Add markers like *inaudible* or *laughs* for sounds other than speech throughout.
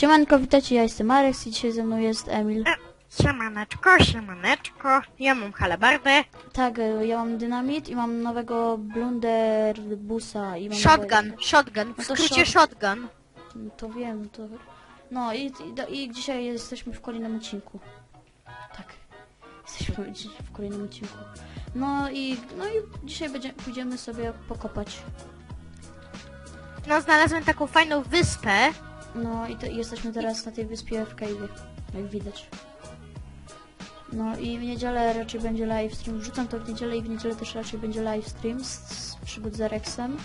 Siemanko, witajcie, ja jestem Marek i dzisiaj ze mną jest Emil. Siemaneczko, siemaneczko. Ja mam halabardę. Tak, e, ja mam dynamit i mam nowego blunderbusa i mam Shotgun, Nowego... shotgun. No W to skrócie shot- shotgun. To wiem, to... No i, i, do- i dzisiaj jesteśmy w kolejnym odcinku. Tak, jesteśmy dziś w kolejnym odcinku. No i, no i dzisiaj będzie, pójdziemy sobie pokopać. No, znalazłem taką fajną wyspę. No i, to, i jesteśmy teraz na tej wyspie w Cave'ie, jak widać. No i w niedzielę raczej będzie live stream. Wrzucam to w niedzielę i w niedzielę też raczej będzie live stream z, z przygód z Rexem.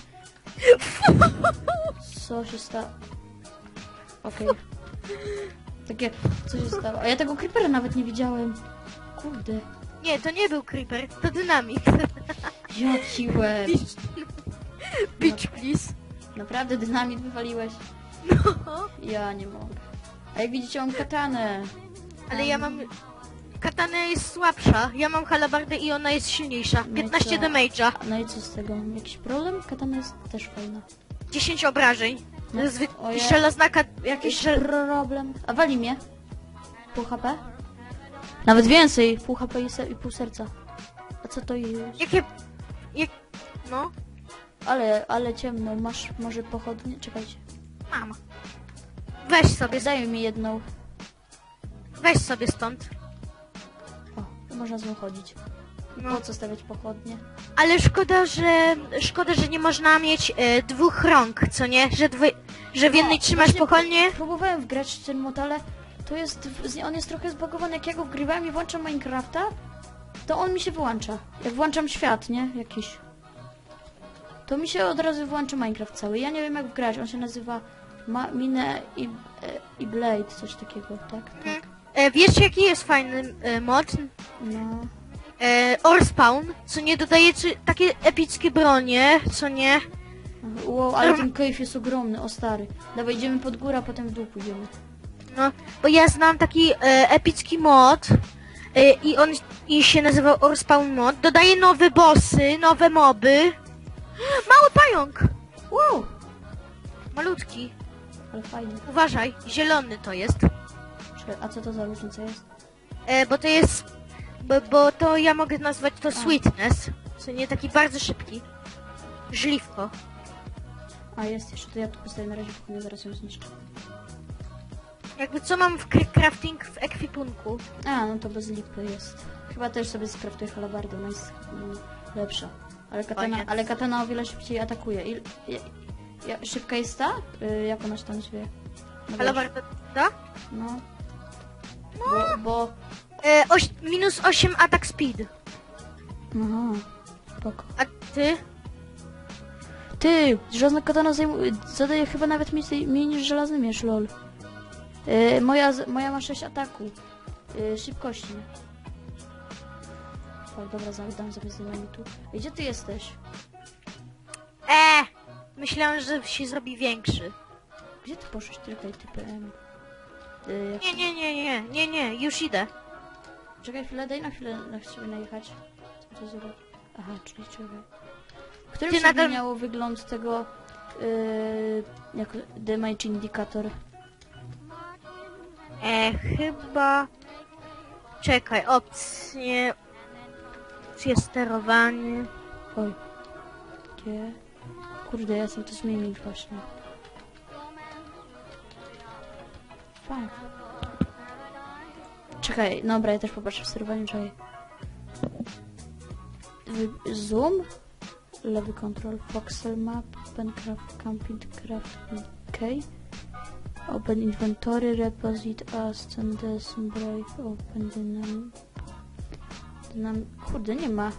*laughs* Co się stało? Okej. Takie, co się stało? A ja tego creepera nawet nie widziałem. Kurde. Nie, to nie był creeper, to dynamit. *laughs* Jaki łeb. Bitch, please. Naprawdę dynamit wywaliłeś. No. *laughs* Ja nie mogę. A jak widzicie mam katanę. Ale ja mam... Katana jest słabsza. Ja mam halabardę i ona jest silniejsza. No i 15 co? damage'a. No i co z tego? Jakiś problem? Katana jest też fajna. 10 obrażeń. No, Zwyk... ojej. Żelazna kat... Jakiś Żel... problem. A wali mnie? Pół HP? Nawet więcej. Pół HP i, se i pół serca. A co to jest? Jakie... Jak... No, Ale, ale ciemno. Masz może pochodnie? Czekajcie. Mam. Weź sobie, Daj mi jedną. weź sobie stąd. O, można z nią chodzić. No. Po co stawiać pochodnie? Ale szkoda, że szkoda, że nie można mieć e, dwóch rąk, co nie? Że, dwie, że w jednej No, trzymasz właśnie pochodnie. Próbowałem wgrać ten mod, ale to jest, on jest trochę zbagowany. Jak ja go wgrywałem i włączam Minecrafta, to on mi się wyłącza. Jak włączam świat, nie? Jakiś. To mi się od razu włącza Minecraft cały. Ja nie wiem jak wgrać. On się nazywa Ma Mine i, e, i Blade, coś takiego, tak? Tak. E, wiesz jaki jest fajny e, mod? No. E, Orspawn, co nie dodaje czy, takie epickie bronie, co nie? Wow, ale ten cave jest ogromny, o stary. Dawaj, idziemy pod górę, a potem w dół pójdziemy. No, bo ja znam taki e, epicki mod e, i on i się nazywał Orspawn mod. Dodaje nowe bossy, nowe moby. *gasps* Mały pająk! Wow! Malutki. Ale fajnie. Uważaj, zielony to jest. Czekaj, a co to za różnica jest? E, bo to jest. Bo, bo to ja mogę nazwać to sweetness. Co nie taki bardzo szybki. Żliwko. A jest jeszcze, to ja tu postawię na razie pochodnie, zaraz ją zniszczę. Jakby co mam w cra- crafting w ekwipunku. A, no to bez lipy jest. Chyba też sobie skraftuję halabardę, ona jest mm, lepsza. Ale katana, ale katana o wiele szybciej atakuje. I, ja, ja, szybka jest ta? Y, jak ona się tam zwie? No Ale wiesz, warto. Da? No. Bo, bo... E, oś, minus 8 attack speed. Aha, spoko. A ty? Ty, żelazna katana zajmuje, zadaje chyba nawet mniej, mniej niż żelazny miecz, lol. Y, moja, z- moja ma 6 ataku. Y, szybkości. O, dobra, zadam sobie z. Ej, Gdzie ty jesteś? E! Myślałem, że się zrobi większy. Gdzie ty poszłeś tylko i ty PM? Y, jak... Nie, nie, nie, nie, nie, nie, już idę. Czekaj chwilę, daj na chwilę na ciebie najechać. Co? Aha, czyli czekaj. Którym Ty się nadal- zmieniało wygląd tego yy, jako damage indicator? E, chyba... Czekaj, opcje... Opcje sterowanie... Oj. Gdzie? Kurde, ja chcę to zmienić właśnie. Fajnie. Czekaj, dobra, ja też popatrzę w sterowaniu, czekaj. Zoom? Lewy control, voxel map, open craft, camping, craft, ok. Open inventory, reposit, ascendance, brave, open dynam... Dynam... Kurde, nie ma.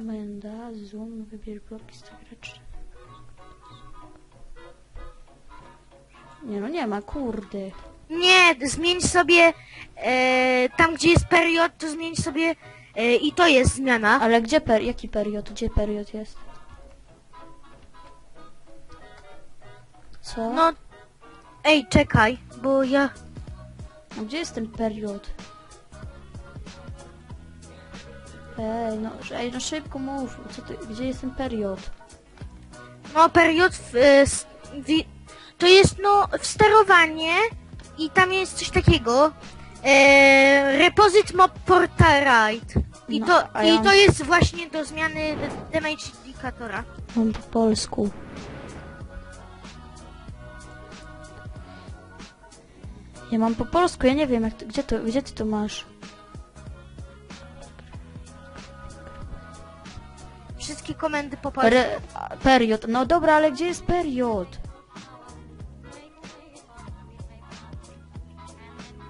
Komenda, zoom, wybierz bloki graczy. Nie no, nie ma, kurde. Nie, zmień sobie... E, tam, gdzie jest period, to zmień sobie... E, I to jest zmiana. Ale gdzie per... jaki period? Gdzie period jest? Co? No... Ej, czekaj, bo ja... A gdzie jest ten period? Ej, no, ej, no szybko mów. Co ty, gdzie jest ten period? No, period w, e, s- wi- to jest no w sterowanie i tam jest coś takiego. E, reposit mob portrait. I No, to, a i ja- to jest właśnie do zmiany damage indikatora. Mam po polsku. Ja mam po polsku, ja nie wiem, jak to, gdzie, to, gdzie ty to masz? Komendy po polsku. Re, period. No dobra, ale gdzie jest period?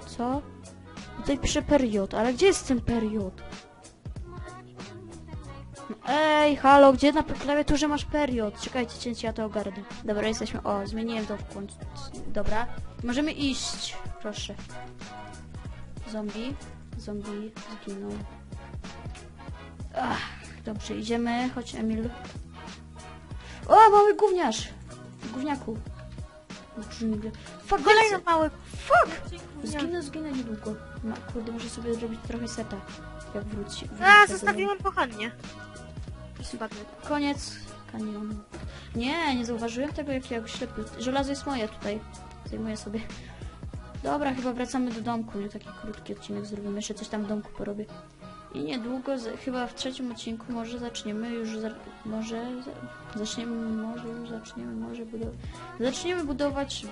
Co? Tutaj pisze period, ale gdzie jest ten period? Ej, halo, gdzie na klawiaturze masz period? Czekajcie, cięcie, ja to ogarnę. Dobra, jesteśmy. O, zmieniłem to w końcu. Dobra, możemy iść. Proszę. Zombie. Zombie zginął. Ach, dobrze, idziemy. Chodź, Emil. O, mały gówniarz! Gówniaku. Fuck, Kolejny lecę. mały. Fuck! Zginę, zginę niedługo. Ma, kurde, muszę sobie zrobić trochę seta. Jak wróci. A, zostawiłem pochodnie. Koniec kanionu. Nie, nie zauważyłem tego jakiegoś ślepy. Żelazo jest moje tutaj. Zajmuję sobie. Dobra, chyba wracamy do domku. Nie taki krótki odcinek zrobimy. Jeszcze coś tam w domku porobię. I niedługo, chyba w trzecim odcinku może zaczniemy już, za, może za, zaczniemy, może już zaczniemy, może budować, zaczniemy budować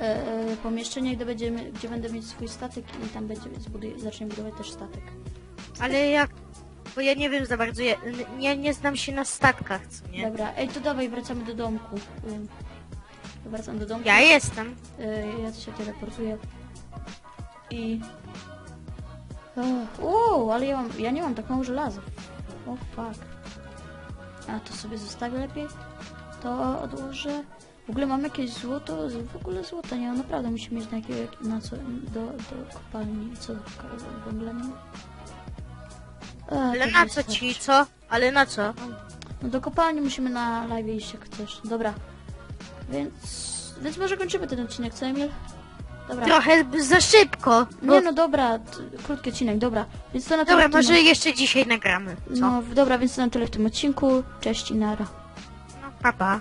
e, e, pomieszczenie, gdzie, będziemy, gdzie będę mieć swój statek i tam będzie, zbuduję, zaczniemy budować też statek. Ale jak... Bo ja nie wiem za bardzo, ja nie, nie znam się na statkach, co nie? Dobra, ej, to dawaj, wracamy do domku. Wracam do domku. Ja jestem. Y, ja się teleportuję. I... Uuu, ale ja mam, ja nie mam tak mało żelaza. O fuck. A to sobie zostawię lepiej. To odłożę. W ogóle mam jakieś złoto? W ogóle złota nie mam. Naprawdę musimy mieć na, na co, do, do kopalni. Co? Ka- Węgla nie Ale na co ci, co? Ale na co? No do kopalni musimy na live iść jak chcesz. Dobra. Więc... Więc może kończymy ten odcinek, co Emil? Dobra. Trochę za szybko. Bo... Nie no dobra, krótki odcinek, dobra. Więc to na tyle Dobra, w tym może jeszcze dzisiaj nagramy. Co? No dobra, więc to na tyle w tym odcinku. Cześć i nara. No, pa, pa.